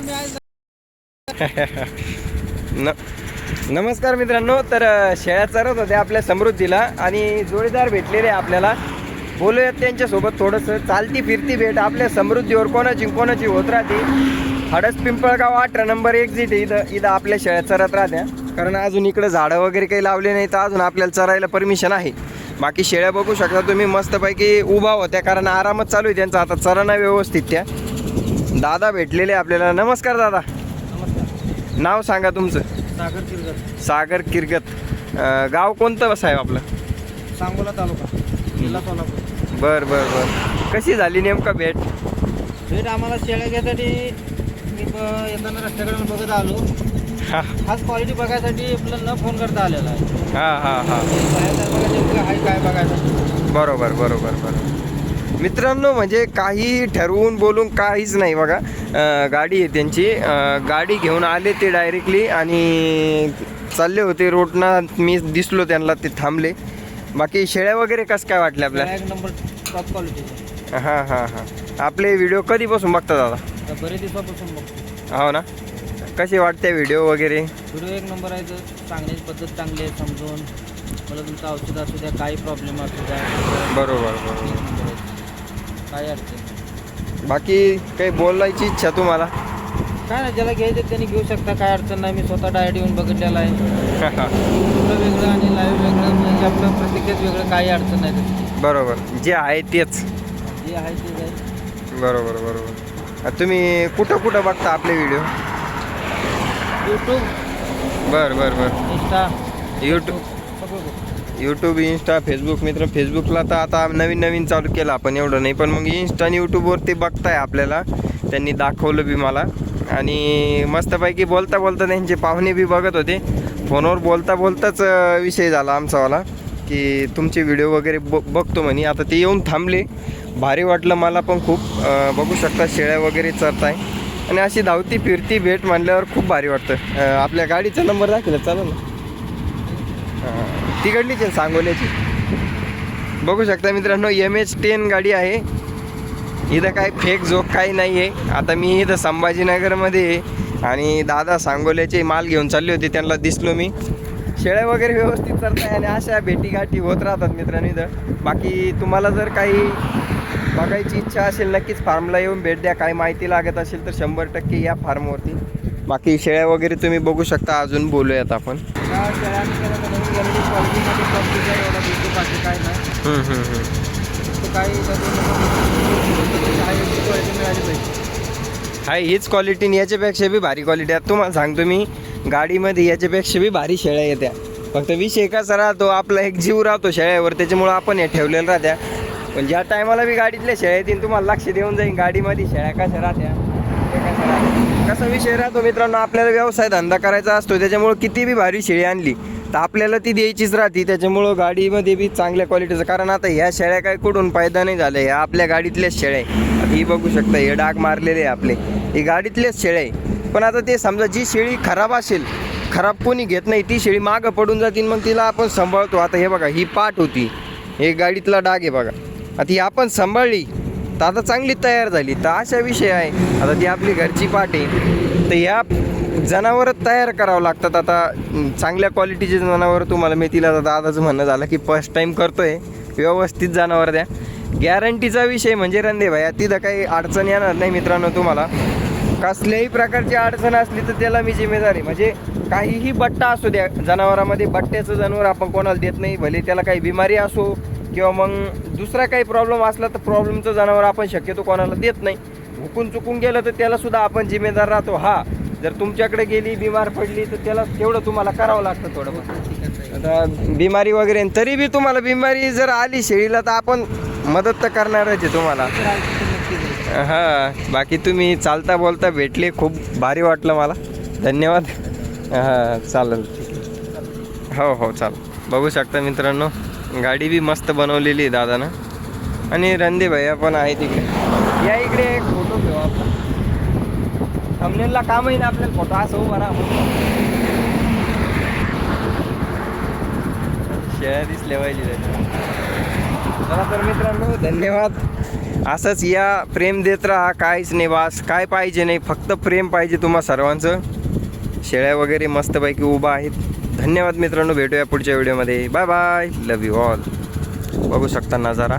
न नमस्कार मित्रांनो तर शेळ्या चरत होत्या आपल्या समृद्धीला आणि जोडीदार भेटलेले आपल्याला. बोलूयात त्यांच्यासोबत थोडंसं. चालती फिरती भेट आपल्या समृद्धीवर कोणाची कोणाची होत राहते. हडस पिंपळगाव अठरा नंबर एक्झिट इथं. इथं आपल्या शेळ्या चरत राहत्या. कारण अजून इकडं झाडं वगैरे काही लावले नाही तर अजून आपल्याला चरायला परमिशन आहे. बाकी शेळ्या बघू शकता तुम्ही मस्तपैकी उभा होत्या. कारण आरामच चालू आहे त्यांचा. आता चरणं व्यवस्थित त्या. दादा भेटलेले आपल्याला. नमस्कार दादा. नमस्कार. नाव सांगा तुमचं. सागर किरगत. सागर किरगत. गाव कोणतं साहेब आपलं? सांगोला तालुका. जिल्हा सोलापूर. बर बर बर. कशी झाली नेमका भेट? भेट आम्हाला शेळ्या घ्यायसाठी मी येताना रस्त्याकडून बघत आलो. हा. खास क्वालिटी बघायसाठी आपल्याला न फोन करता आलेला आहे. हा हा हा. काय बघायचं. बरोबर बरोबर बरोबर. मित्रांनो म्हणजे काही ठरवून बोलून काहीच नाही बघा. गाडी आहे त्यांची. गाडी घेऊन आले ते डायरेक्टली आणि चालले होते रोडना मी दिसलो त्यांना ते थांबले. बाकी शेळ्या वगैरे कसं काय वाटल्या आपल्या? हां हां हां. आपले व्हिडिओ कधीपासून बघता दादा? तर बरेच दिवसापासून बघतो. हो ना. कसे वाटते व्हिडिओ वगैरे? व्हिडिओ एक नंबर आहे सांगण्याची पद्धत चांगली आहे समजून. मला तुमचं औषध असू द्या काही प्रॉब्लेम असू द्या. बरोबर बरोबर. अडचण नाही. बाकी काही बोलायची इच्छा तुम्हाला? काय नाही ज्याला घ्यायचं त्यांनी घेऊ शकता काय अडचण नाही. मी स्वतः डायरेक्ट येऊन बघितलेला आहे. युट्यूबला वेगळं आणि लाईव्ह वेगळं म्हणजे आपलं प्रत्येकात वेगळं काही अडचण नाही त्याची. बरोबर. जे आहे तेच. जे आहे ते बरोबर बरोबर. तुम्ही कुठं कुठं बघता आपले व्हिडिओ यूट्यूब बर बर बर. इंस्टा यूट्यूब सगळं. यूट्यूब इंस्टा फेसबुक मित्र फेसबुकला तर आता नवीन नवीन चालू केलं आपण एवढं नाही पण मग इंस्टा आणि यूट्यूबवरती बघताय आपल्याला. त्यांनी दाखवलं बी मला. आणि मस्तपैकी बोलता बोलता त्यांचे पाहुणे बी बघत होते. फोनवर बोलता बोलताच विषय झाला आमचावाला की तुमचे व्हिडिओ वगैरे ब बघतो म्हणे. आता ते येऊन थांबले. भारी वाटलं मला पण खूप. बघू शकता शेळ्या वगैरे चरताय. आणि अशी धावती फिरती भेट मांडल्यावर खूप भारी वाटतं. आपल्या गाडीचा नंबर दाखवला चालेल ना? हां, तिकडलीच आहे सांगोल्याची. बघू शकता मित्रांनो एम एच टेन गाडी आहे. इथं काय फेक जोक काही नाही आहे आता मी इथं संभाजीनगरमध्ये आहे आणि दादा सांगोल्याचे माल घेऊन चालले होते त्यांना दिसलो मी. शेळ्या वगैरे व्यवस्थित करताय आणि अशा भेटीगाठी होत राहतात मित्रांनो इथं. बाकी तुम्हाला जर काही बघायची इच्छा असेल नक्कीच फार्मला येऊन भेट द्या. काही माहिती लागत असेल तर शंभर टक्के या फार्मवरती बाकी शेळ्या वगैरे तुम्ही बघू शकता अजून बोलूयात आपण. हाय हीच क्वालिटी याच्यापेक्षा बी भारी क्वालिटी आहे. तुम्हाला सांगतो मी गाडीमध्ये याच्यापेक्षा बी भारी शेळ्या येत्या. फक्त विषय कसा राहतो आपला एक जीव राहतो शेळ्यावर त्याच्यामुळं आपण हे ठेवलेलं राहत्या. पण ज्या टायमाला बी गाडीतल्या शेळ्या येतील तुम्हाला लक्ष देऊन जाईल गाडीमध्ये शेळ्या कशा राहत्या. कसा विषय राहतो मित्रांनो? आपल्याला व्यवसाय धंदा करायचा असतो त्याच्यामुळं किती बी भारी शेळी आणली तर आपल्याला ती द्यायचीच राहते. त्याच्यामुळं गाडीमध्ये बी चांगल्या क्वालिटीचं कारण आता ह्या शेळ्या काय कुठून फायदा नाही झाल्या ह्या आपल्या गाडीतल्याच शेळ्या आहे. ही बघू शकता हे डाग मारलेले आहे आपले. ही गाडीतलेच शेळ्या आहे. पण आता ते समजा जी शेळी खराब असेल खराब कोणी घेत नाही ती शेळी मागं पडून जातील मग तिला आपण सांभाळतो. आता हे बघा ही पाठ होती. हे गाडीतला डाग आहे बघा. आता ही आपण सांभाळली तर आता चांगली तयार झाली. तर अशा विषय आहे. आता ती आपली घरची पाठ आहे. तर या जनावरं तयार करावं लागतात. आता चांगल्या क्वालिटीचे जनावरं तुम्हाला मिळतील. आता दादाचं म्हणणं झालं की फर्स्ट टाईम करतोय. व्यवस्थित जनावर द्या. गॅरंटीचा विषय म्हणजे रंदे भाया तिथं काही अडचण येणार नाही मित्रांनो तुम्हाला. कसल्याही प्रकारची अडचण असली तर त्याला मी जिम्मेदारी म्हणजे काहीही बट्टा असू द्या जनावरामध्ये बट्ट्याचं जनावर आपण कोणाला देत नाही. भले त्याला काही बिमारी असो किंवा मग दुसरा काही प्रॉब्लेम असला तर प्रॉब्लेमचं जनावर आपण शक्यतो कोणाला देत नाही. हुकून चुकून गेलं तर त्यालासुद्धा आपण जिम्मेदार राहतो. हा जर तुमच्याकडे गेली बिमार पडली तर त्याला तेवढं तुम्हाला करावं लागतं थोडं आता बिमारी वगैरे तरी बी तुम्हाला बिमारी जर आली शेळीला तर आपण मदत तर करणारच आहे तुम्हाला. हां बाकी तुम्ही चालता बोलता भेटले. खूप भारी वाटलं मला. धन्यवाद. हां चालेल. हो हो चाल बघू शकता मित्रांनो. गाडी बी मस्त बनवलेली आहे दादानं. आणि रणदे भैया पण आहे तिकडे. या इकडे एक फोटो घेऊ आपला. थंबनेलला काम आहे ना आपल्याला फोटो असं उभा शेळ्या दिसल्या पाहिजे त्याच्या. चला तर मित्रांनो धन्यवाद. असंच या प्रेम देत राहा काहीच नाही वास काय पाहिजे नाही फक्त प्रेम पाहिजे तुम्हा सर्वांचं. शेळ्या वगैरे मस्तपैकी उभा आहेत. धन्यवाद मित्रांनो भेटूया पुढच्या व्हिडिओमध्ये. Bye bye. Love you all बघू शकता नजारा.